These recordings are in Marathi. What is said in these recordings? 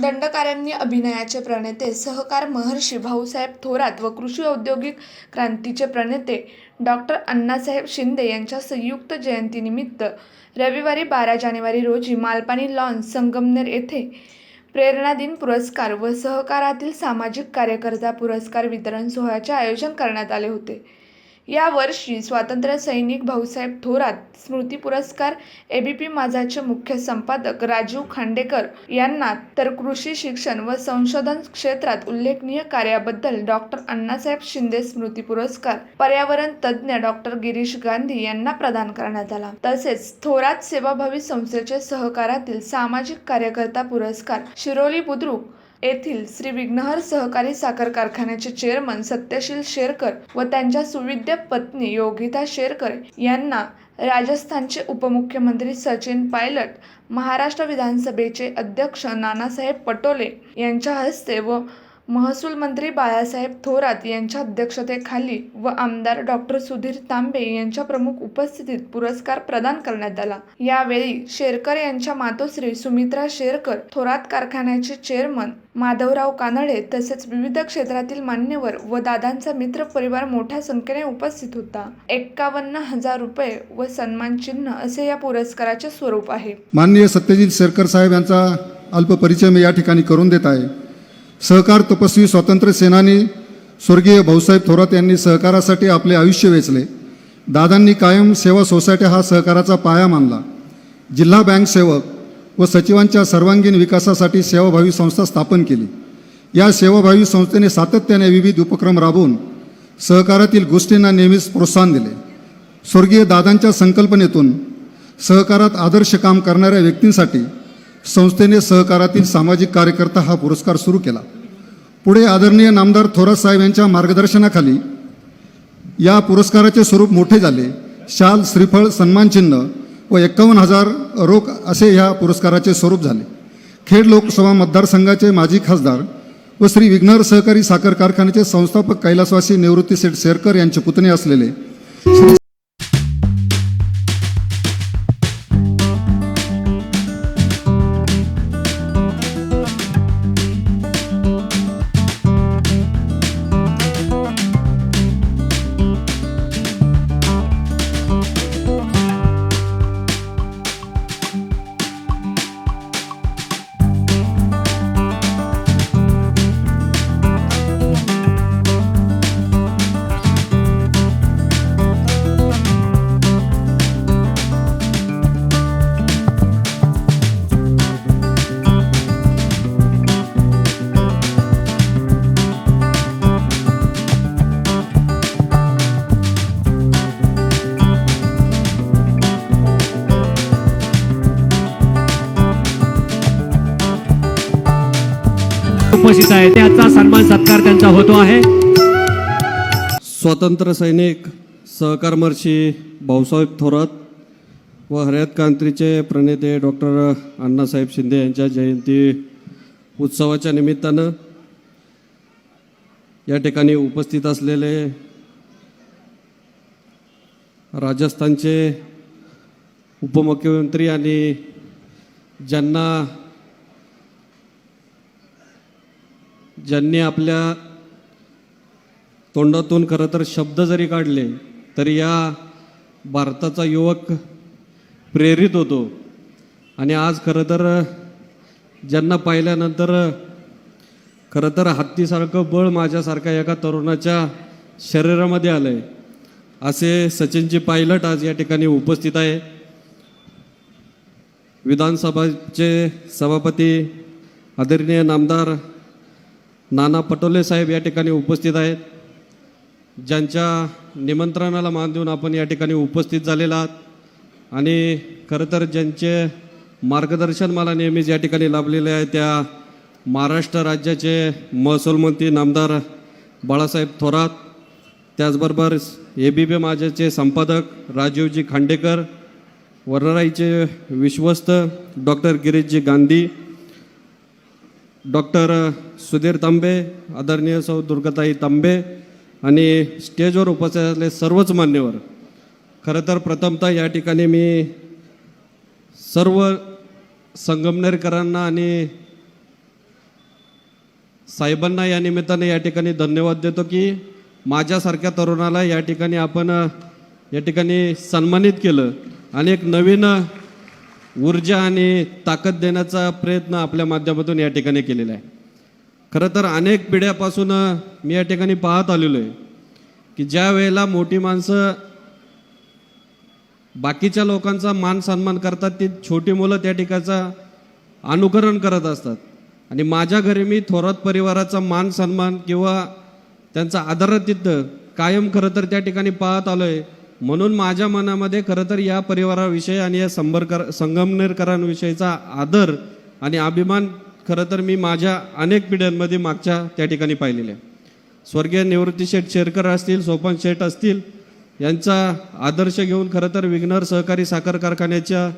दंडकारण्य अभिनयाचे प्रणेते सहकार महर्षी भाऊसाहेब थोरात व कृषी औद्योगिक क्रांतीचे प्रणेते डॉक्टर अण्णासाहेब शिंदे यांच्या संयुक्त जयंतीनिमित्त रविवारी बारा जानेवारी रोजी मालपाणी लॉन संगमनेर येथे प्रेरणा दिन पुरस्कार व सहकारातील सामाजिक कार्यकर्ता पुरस्कार वितरण सोहळ्याचे आयोजन करण्यात आले होते. या वर्षी स्वातंत्र्य सैनिक भाऊसाहेब थोरात स्मृती पुरस्कार एबीपी माझाचे मुख्य संपादक राजीव खांडेकर यांना तर कृषी शिक्षण व संशोधन क्षेत्रात उल्लेखनीय कार्याबद्दल डॉक्टर अण्णासाहेब शिंदे स्मृती पुरस्कार पर्यावरण तज्ज्ञ डॉक्टर गिरीश गांधी यांना प्रदान करण्यात आला. तसेच थोरात सेवाभावी संस्थेचे सहकारातील सामाजिक कार्यकर्ता पुरस्कार शिरोली बुद्रुक येथील श्री विघ्नहर सहकारी साखर कारखान्याचे चेअरमन सत्यशील शेरकर व त्यांच्या सुविद्य पत्नी योगिता शेरकर यांना राजस्थानचे उपमुख्यमंत्री सचिन पायलट महाराष्ट्र विधानसभेचे अध्यक्ष नानासाहेब पटोले यांच्या हस्ते व महसूल मंत्री बाळासाहेब थोरात यांच्या अध्यक्षतेखाली व आमदार डॉक्टर सुधीर तांबे यांच्या प्रमुख उपस्थितीत पुरस्कार प्रदान करण्यात आला. यावेळी शेरकर यांच्या मातोश्री सुमित्रा शेरकर थोरात कारखान्याचे चेअरमन माधवराव कानडे तसेच विविध क्षेत्रातील मान्यवर व दादांचा मित्र परिवार मोठ्या संख्येने उपस्थित होता. एक्कावन्न हजार रुपये व सन्मान चिन्ह असे या पुरस्काराचे स्वरूप आहे. माननीय सत्यजित शेरकर साहेब यांचा अल्प परिचय मी या ठिकाणी करून देत आहे. सहकार तपस्वी स्वातंत्र्य सेनानी स्वर्गीय भाऊसाहेब थोरात यांनी सहकारासाठी आपले आयुष्य वेचले. दादांनी कायम सेवा सोसायटी हा सहकाराचा पाया मानला. जिल्हा बँक सेवक व सचिवांच्या सर्वांगीण विकासासाठी सेवाभावी संस्था स्थापन केली. या सेवाभावी संस्थेने सातत्याने विविध उपक्रम राबवून सहकारातील गोष्टींना नेहमीच प्रोत्साहन दिले. स्वर्गीय दादांच्या संकल्पनेतून सहकारात आदर्श काम करणाऱ्या व्यक्तींसाठी संस्थेने सहकारातील सामाजिक कार्यकर्ता हा पुरस्कार सुरू केला. पुढे आदरणीय नामदार थोरात साहेब यांच्या मार्गदर्शनाखाली या पुरस्काराचे स्वरूप मोठे झाले. शाल श्रीफळ सन्मानचिन्ह व एक्कावन्न हजार रोख असे ह्या पुरस्काराचे स्वरूप झाले. खेड लोकसभा मतदारसंघाचे माजी खासदार व श्री विघ्नर सहकारी साखर कारखान्याचे संस्थापक कैलासवासी निवृत्ती सेठ शेरकर यांचे पुतणे असलेले उपस्थित आहे. त्याचा सन्मान सत्कार त्यांचा होतो आहे. स्वातंत्र्य सैनिक सहकारमर्षी भाऊसाहेब थोरात व हरियात क्रांतीचे प्रणेते डॉक्टर अण्णासाहेब शिंदे यांच्या जयंती उत्सवाच्या निमित्तानं या ठिकाणी उपस्थित असलेले राजस्थानचे उपमुख्यमंत्री आणि ज्यांना ज्यांनी आपल्या तोंडातून खरं तर शब्द जरी काढले तरी या भारताचा युवक प्रेरित होतो. आणि आज खरं तर ज्यांना पाहिल्यानंतर खरं तर हत्तीसारखं बळ माझ्यासारख्या एका तरुणाच्या शरीरामध्ये आलं आहे असे सचिनजी पायलट आज या ठिकाणी उपस्थित आहे. विधानसभाचे सभापती आदरणीय नामदार नाना पटोले साहेब या ठिकाणी उपस्थित आहेत. ज्यांच्या निमंत्रणाला मान देऊन आपण या ठिकाणी उपस्थित झालेला आहात. आणि खरं तर ज्यांचे मार्गदर्शन मला नेहमीच या ठिकाणी लाभलेले आहे त्या महाराष्ट्र राज्याचे महसूल मंत्री नामदार बाळासाहेब थोरात त्याचबरोबर ए बी पी माझ्याचे संपादक राजीवजी खांडेकर वरराईचे विश्वस्त डॉक्टर गिरीशजी गांधी डॉक्टर सुधीर तांबे आदरणीय सौ दुर्गाताई तांबे आणि स्टेजवर उपस्थित असलेले सर्वच मान्यवर खरं तर प्रथमतः या ठिकाणी मी सर्व संगमनेरकरांना आणि साहेबांना या निमित्ताने या ठिकाणी धन्यवाद देतो की माझ्यासारख्या तरुणाला या ठिकाणी आपण या ठिकाणी सन्मानित केलं आणि एक नवीन ऊर्जा आणि ताकद देण्याचा प्रयत्न आपल्या माध्यमातून या ठिकाणी केलेला आहे. खरं तर अनेक पिढ्यापासून मी या ठिकाणी पाहत आलेलो आहे की ज्या वेळेला मोठी माणसं बाकीच्या लोकांचा मान सन्मान करतात ती छोटी मुलं त्या ठिकाणचा अनुकरण करत असतात. आणि माझ्या घरी मी थोरात परिवाराचा मान सन्मान किंवा त्यांचा आदरातिथ्य कायम खरं तर त्या ठिकाणी पाहत आलो आहे म्हणून माझ्या मनामध्ये खरं तर या परिवाराविषयी आणि या संबरकर संगमनेरकरांविषयीचा आदर आणि अभिमान खरं तर मी माझ्या अनेक पिढ्यांमध्ये मागच्या त्या ठिकाणी पाहिलेले स्वर्गीय निवृत्ती शेठ शेरकर असतील सोपन शेठ असतील यांचा आदर्श घेऊन खरं तर विघ्नर सहकारी साखर कारखान्याच्या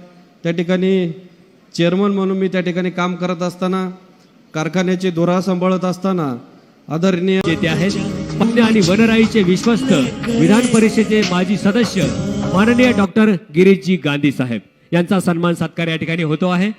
त्या ठिकाणी चेअरमन म्हणून मी त्या ठिकाणी काम करत असताना कारखान्याची धुरा सांभाळत असताना आदरणीय येथे आहेत वन्य आणि वनराईचे विश्वस्त विधान परिषदेचे माजी सदस्य माननीय डॉक्टर गिरीशजी गांधी साहेब. यांचा सन्मान सत्कार या ठिकाणी होतो आहे.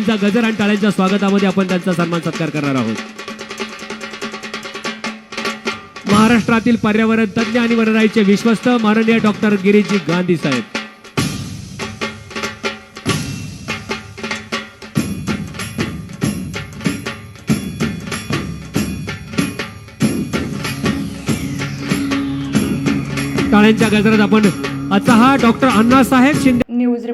टाळ्यांचा गजर आणि टाळ्यांच्या स्वागतामध्ये आपण त्यांचा सन्मान सत्कार करणार आहोत. महाराष्ट्रातील पर्यावरण तज्ञ आणि वनराईचे विश्वस्त माननीय डॉक्टर गिरीजी गांधी साहेब. टाळ्यांच्या गजरात आपण आजचा हा डॉक्टर अण्णासाहेब शिंदे